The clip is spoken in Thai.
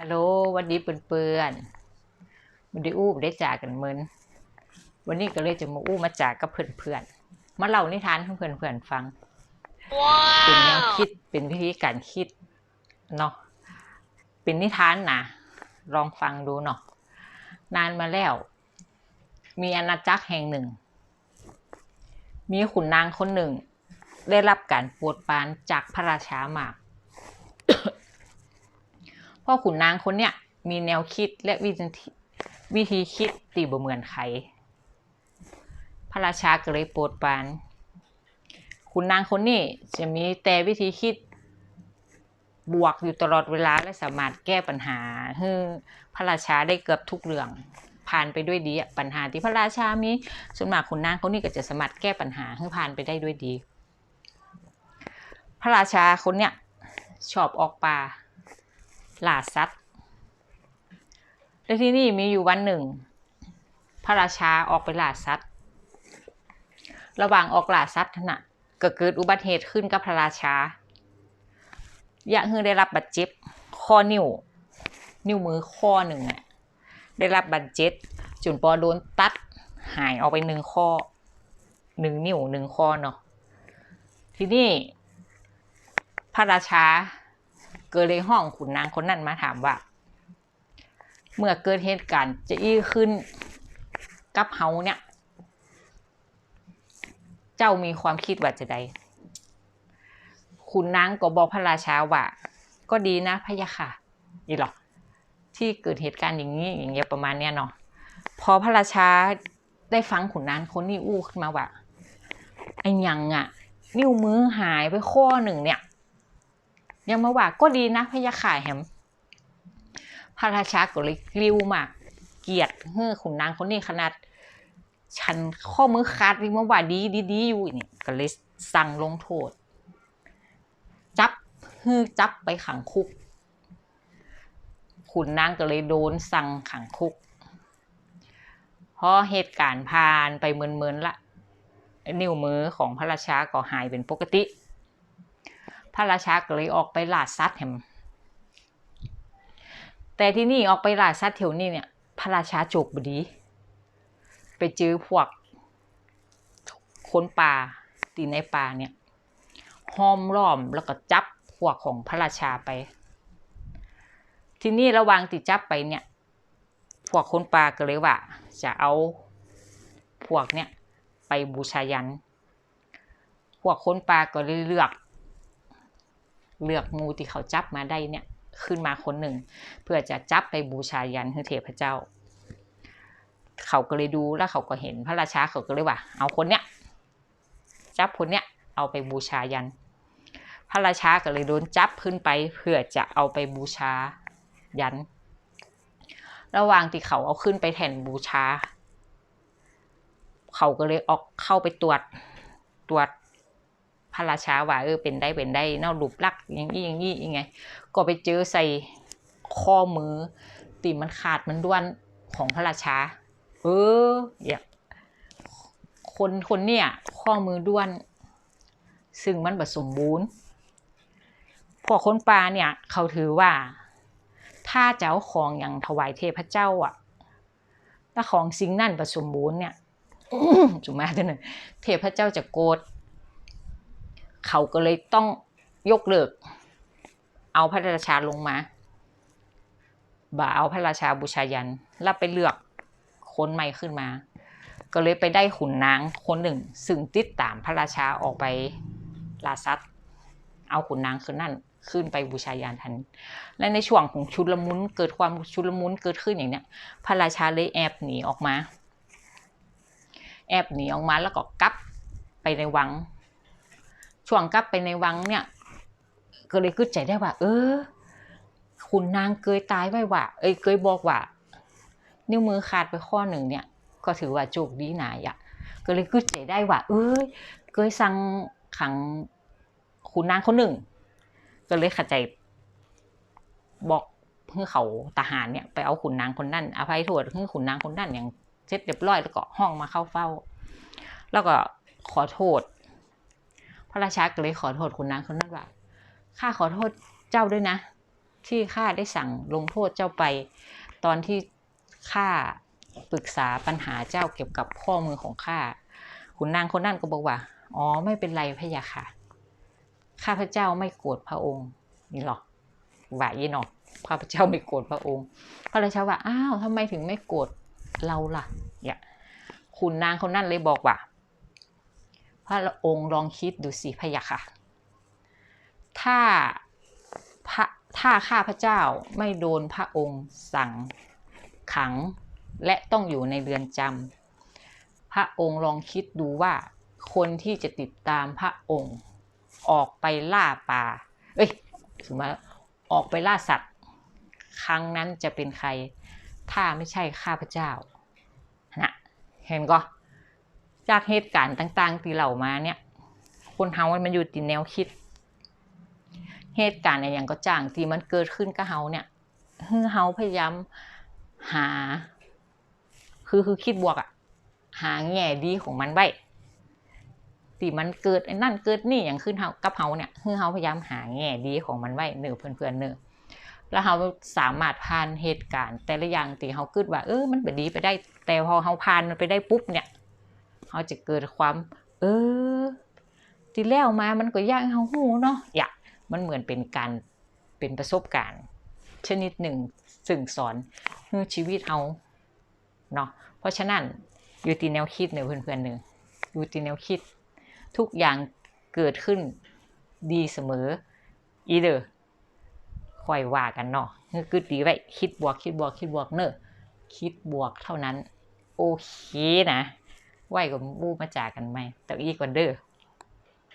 ฮัลโหลวันดีเปื่อนๆวันดีอู้บ่ได้จากกันเหมือนวันนี้ก็เลยจะมาอู้มาจากกับเพื่อนๆมาเล่านิทานให้เพื่อนๆฟัง เป็นแนวคิดเป็นวิธีการคิดเนาะเป็นนิทานนะลองฟังดูเนาะนานมาแล้ว มีอาณาจักรแห่งหนึ่ง มีขุนนางคนหนึ่ง ได้รับการโปรดปรานจากพระราชามากเพราะขุนนางคนเนี้ยมีแนวคิดและวิธีวิธีคิดตีบ่เหมือนใคร พระราชาก็เลยโปรดปรานขุนนางคนนี้จะมีแต่วิธีคิดบวกอยู่ตลอดเวลาและสามารถแก้ปัญหาให้พระราชาได้เกือบทุกเรื่องผ่านไปด้วยดีปัญหาที่พระราชามีส่วนมากขุนนางคนนี้ก็จะสามารถแก้ปัญหาให้ผ่านไปได้ด้วยดี พระราชาคนเนี้ยชอบออกป่า ล่าสัตว์และที่นี่มีอยู่วันหนึ่ง พระราชาออกไปล่าสัตว์ ระหว่างออกล่าสัตว์น่ะก็เกิดอุบัติเหตุขึ้นกับพระราชา ยะฮือได้รับบาดเจ็บข้อนิ้ว นิ้วมือข้อหนึ่งอะได้รับบาดเจ็บจุนปอโดนตัดหายออกไปหนึ่งข้อหนึ่งนิ้วหนึ่งข้อเนาะทีนี้พระราชา เกิดเลยห้องขุนนางคนนั้นมาถามว่า เมื่อเกิดเหตุการณ์จะอี้ขึ้นกับเฮาเนี่ย เจ้ามีความคิดว่าจะใดขุนนางก็บอกพระราชาว่า ก็ดีนะพะยะค่ะอีหรอกที่เกิดเหตุการณ์อย่างนี้อย่างเงี้ยประมาณเนี้ยเนาะพอพระราชาได้ฟังขุนนางคนนี้อู้ขึ้นมาว่าไอ้ยังอะนิ้วมือหายไปข้อหนึ่งเนี่ย ยังมาว่าก็ดีนะพยะค่ะแฮมพระราชาก็เลยกริ้วมากเกลียดเฮ้อขุนนางคนนี้ขนาด ฉันข้อมือขาดวิมาว่าดีดีดีอยู่นี่ก็เลยสั่งลงโทษ จับฮือจับไปขังคุก ขุนนางก็เลยโดนสั่งขังคุกพอเหตุการณ์ผ่านไปเมินๆละ นิ้วมือของพระราชาก็หายเป็นปกติ ระราชาก็เลยออกไปล่าสัตว์แฮมแต่ที่นี่ออกไปล่าสัตว์แถวนี้เนี่ย พระราชาโจกบดี ไปเจอพวกคนป่าตีในป่าเนี่ยห้อมล้อมแล้วก็จับพวกของพระราชาไป ที่นี่ระหว่างติจับไปเนี่ย พวกคนป่าก็เลยว่า จะเอาพวกเนี่ยไปบูชายัน พวกคนป่าก็เลยเลือก เลือกงูที่เขาจับมาได้เนี่ยขึ้นมาคนหนึ่ง เพื่อจะจับไปบูชายันให้เทพเจ้า เขาก็เลยดูแล้วเขาก็เห็นพระราชาเขาก็เลยว่า เอาคนเนี้ยจับคนเนี้ยเอาไปบูชายัน พระราชาก็เลยโดนจับขึ้นไป เพื่อจะเอาไปบูชายัน ระหว่างที่เขาเอาขึ้นไปแทนบูชา เขาก็เลยออกเข้าไปตรวจตรวจ ระราชาว่าเออเป็นได้เป็นได้เนอกรูปลักษ์อย่างนี้อย่างนี้ยังไง ก็ไปเจอใส่ข้อมือตีมันขาดมันด้วนของพระราชา เออเนี่ยคนคนเนี่ยข้อมือด้วน ซึ่งมันผสมบูรณ์พวกคนป่าเนี่ยเขาถือว่า ถ้าเจ้าของอย่างถวายเทพเจ้าอะถ้าของสิ่งนั่นผสมบูรณ์เนี่ยจุมาเถอะนะเทพเจ้าจะโกรธ เขาก็เลยต้องยกเลิก เอาพระราชาลงมา บ่าเอาพระราชาบูชายันแล้วไปเลือกคนใหม่ขึ้นมา ก็เลยไปได้ขุนนางคนหนึ่ง ซึ่งติดตามพระราชาออกไปลาซัตเอาขุนนางคนนั่นขึ้นไปบูชายันทัน และในช่วงของชุลมุนเกิดความชุลมุนเกิดขึ้นอย่างเนี้ย พระราชาเลยแอบหนีออกมา แอบหนีออกมาแล้วก็กลับไปในวัง ช่วงกลับไปในวังเนี่ย ก็เลยกึดใจได้ว่า เออขุนนางเกยตายไว้ว่า เอ้ยเกยบอกว่า นิ้วมือขาดไปข้อหนึ่งเนี่ย ก็ถือว่าโชคดีหนายอะก็เลยกึดใจได้ว่า เอ้ยเกยสั่งขังขุนนางคนหนึ่ง ก็เลยขัดใจบอกเพื่อเขาทหารเนี่ยไปเอาขุนนางคนนั้นอภัยโทษเพื่อขุนนางคนนั้นอย่างเสร็จเรียบร้อยแล้วก็ห้องมาเข้าเฝ้า แล้วก็ขอโทษ ระราชาก็เลยขอโทษขุนนางคนนั้นว่าข้าขอโทษเจ้าด้วยนะ ที่ข้าได้สั่งลงโทษเจ้าไป ตอนที่ข้าปรึกษาปัญหาเจ้าเกี่ยวกับข้อมือของข้าขุนนางคนนั้นก็บอกว่าอ๋อไม่เป็นไรพะยะค่ะ ข้าพเจ้าไม่โกรธพระองค์นี่หรอกว่ายี่หนอกข้าพเจ้าไม่โกรธพระองค์พระราชาว่าอ้าวทำไมถึงไม่โกรธเราล่ะเนี่ยขุนนางคนนั้นเลยบอกว่า พระองค์ลองคิดดูสิพะยะค่ะ ถ้าพระถ้าข้าพระเจ้าไม่โดนพระองค์สั่งขังและต้องอยู่ในเรือนจำพระองค์ลองคิดดูว่าคนที่จะติดตามพระองค์ ออกไปล่าป่า เอ้ยถึงมาออกไปล่าสัตว์ ครั้งนั้นจะเป็นใคร ถ้าไม่ใช่ข้าพเจ้านะเห็นก็ จากเหตุการณ์ต่าง ๆ ที่เรามาเนี่ย คนเฮามันอยู่ติแนวคิด เหตุการณ์อะไรอย่างก็จ้างที่มันเกิดขึ้นกับเฮาเนี่ยคือเฮาพยายามหา คือคือคิดบวกอะหาแง่ดีของมันไว้ที่มันเกิดไอ้นั่นเกิดนี่อย่างขึ้นเฮากับเฮาเนี่ยคือเฮาพยายามหาแง่ดีของมันไว้เนื้อเพื่อนๆเนื้อแล้วเฮาสามารถผ่านเหตุการณ์ แต่ละอย่างที่เฮาคิดว่าเออมันบ่ดีไปได้ แต่พอเฮาผ่านมันไปได้ปุ๊บเนี่ย เฮาจะเกิดความ เออ ที่แล้วมามันก็ยากเฮาฮู้เนาะอย่ามันเหมือนเป็นการเป็นประสบการณ์ ชนิดหนึ่งซึ่งสอนให้ชีวิตเฮาเนาะเพราะฉะนั้นอยู่ที่แนวคิดเนี่ยเพื่อนๆเนึงอยู่ที่แนวคิด ทุกอย่างเกิดขึ้นดีเสมออีเด้อค่อยว่ากันเนาะคือคือดีไว้คิดบวกคิดบวกคิดบวกเนอะคิดบวกเท่านั้น โอเคนะ ไหวกับบูมาจากกันไหมแต่อีกก่อนเด้อ